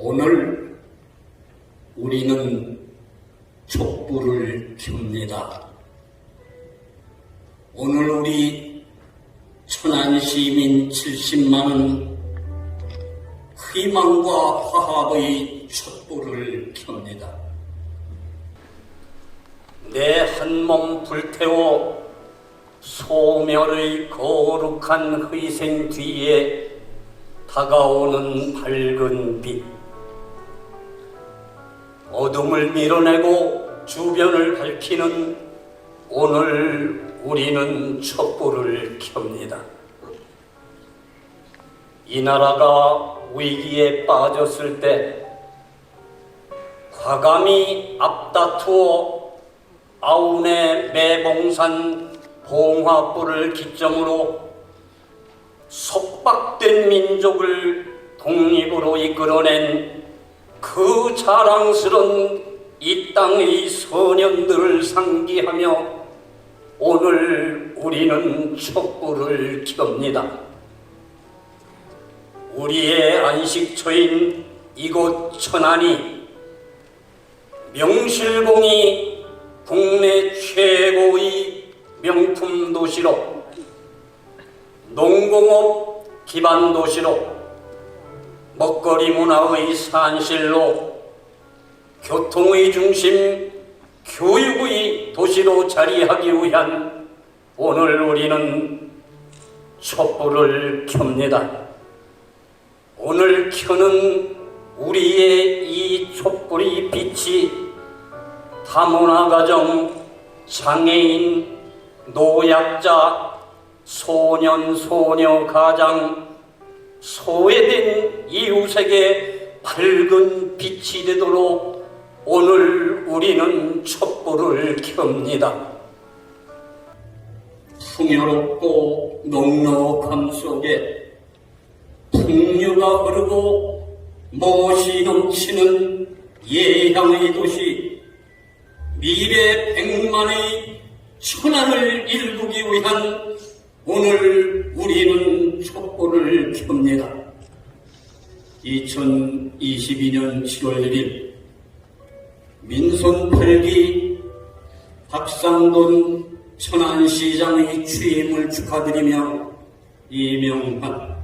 오늘 우리는 촛불을 핍니다. 오늘 우리 천안 시민 70만은 희망과 화합의 촛불을 켭니다. 내 한 몸 불태워 소멸의 거룩한 희생 뒤에 다가오는 밝은 빛. 어둠을 밀어내고 주변을 밝히는 오늘 우리는 촛불을 켭니다. 이 나라가 위기에 빠졌을 때 과감히 앞다투어 아운의 매봉산 봉화불을 기점으로 속박된 민족을 독립으로 이끌어낸 그 자랑스런 이 땅의 소년들을 상기하며 오늘 우리는 촛불을 켭니다. 우리의 안식처인 이곳 천안이 명실공히 국내 최고의 명품 도시로 농공업 기반 도시로 먹거리 문화의 산실로 교통의 중심 교육의 도시로 자리하기 위한 오늘 우리는 촛불을 켭니다. 오늘 켜는 우리의 이 촛불의 빛이 다문화 가정, 장애인, 노약자, 소년, 소녀 가장, 소외된 이웃에게 밝은 빛이 되도록 오늘 우리는 촛불을 켭니다. 풍요롭고 넉넉함 속에 풍류가 흐르고 멋이 넘치는 예향의 도시 미래 백만의 천안을 일구기 위한 오늘 우리는 촛불을 켭니다. 2022년 7월 1일 민손 8기 박상돈 천안시장의 취임을 축하드리며 이명환